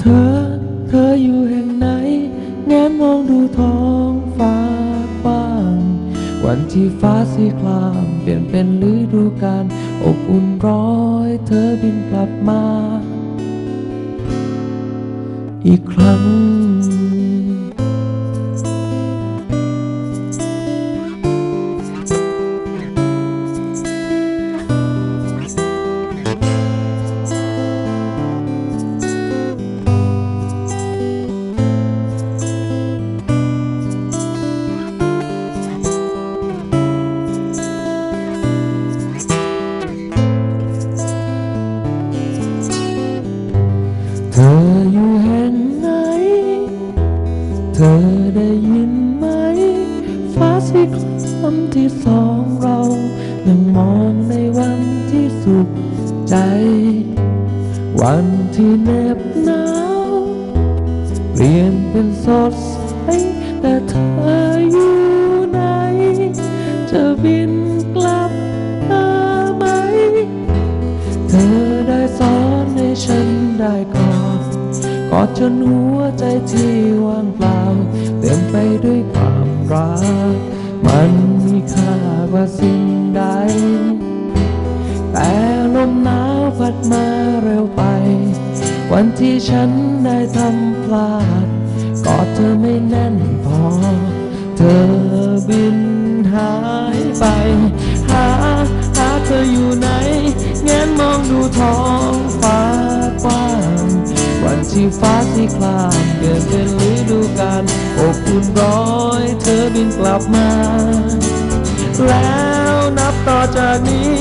เธอ เธออยู่แห่งไหน แงนมองดูท้องฟ้ากว้าง วันที่ฟ้าสีครามเปลี่ยนเป็นฤดูกาลอบอุ่นร้อย เธอบินกลับมา อีกครั้ง ออยู่แห่งไหน เธอได้ยินไหม ฟ้าสีครามที่สองเรายังมองในวันที่สุขใจ วันที่เหน็บหนาว เปลี่ยนเป็นสดใส แต่เธออยู่ไหน จะบินกลับมาไหม เธอได้สอนให้ฉันได้ อดจนหัวใจที่ว่างเปล่า เต็มไปด้วยความรัก มันมีค่ากว่าสิ่งใด แต่ลมหนาวพัดมาเร็วไป วันที่ฉันได้ทำพลาด กอดเธอไม่แน่นพอ เธอบินหายไป หา หาเธออยู่ไหนแงนมองดูท้อง ที่ฟ้าสีครามเปลี่ยนเป็นฤดูกาลอบอุ่นร้อยเธอบินกลับมา แล้วนับต่อจากนี้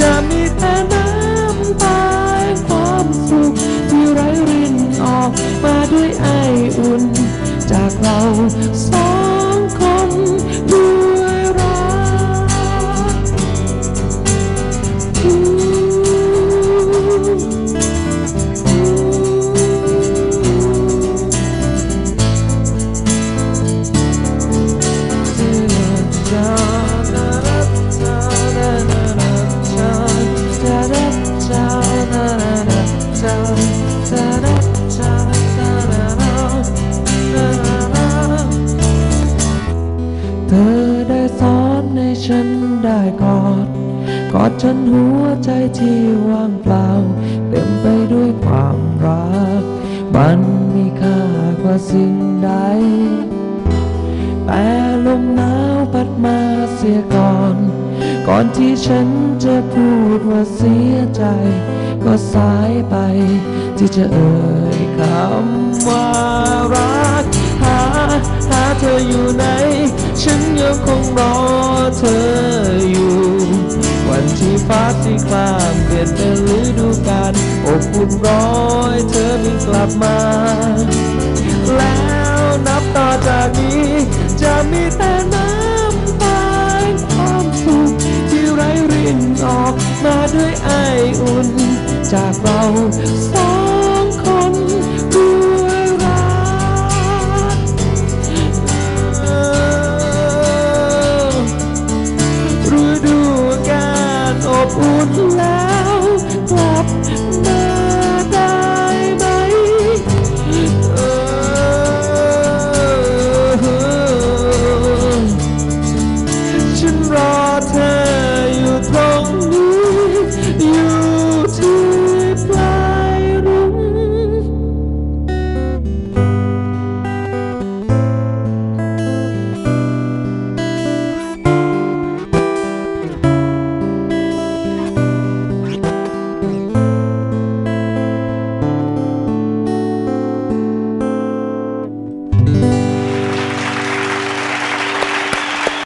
จะมีแต่น้ำตาความสุขที่ไหลรินออกมาด้วยไออุ่น จากเราสองคนด้วยรัก เธอได้สอนให้ฉันได้กอด กอดฉันหัวใจที่ว่างเปล่า เต็มไปด้วยความรัก มันมีค่ากว่าสิ่งใด แต่ลมหนาวพัดมาเสียก่อน ก่อนที่ฉันจะพูดว่าเสียใจ ก็สายไปที่จะเอ่ยคำว่ารัก หา หาเธออยู่ไหน ฉันยังคงรอเธออยู่ วันที่ฟ้าสีครามเปลี่ยนเป็นฤดูกาลอบอุ่นร้อยเธอบินกลับมา แล้วนับต่อจากนี้ จะมีแต่น้ำตาความสุขที่ไหลรินออกมาด้วยไออุ่น จากเราสอ love.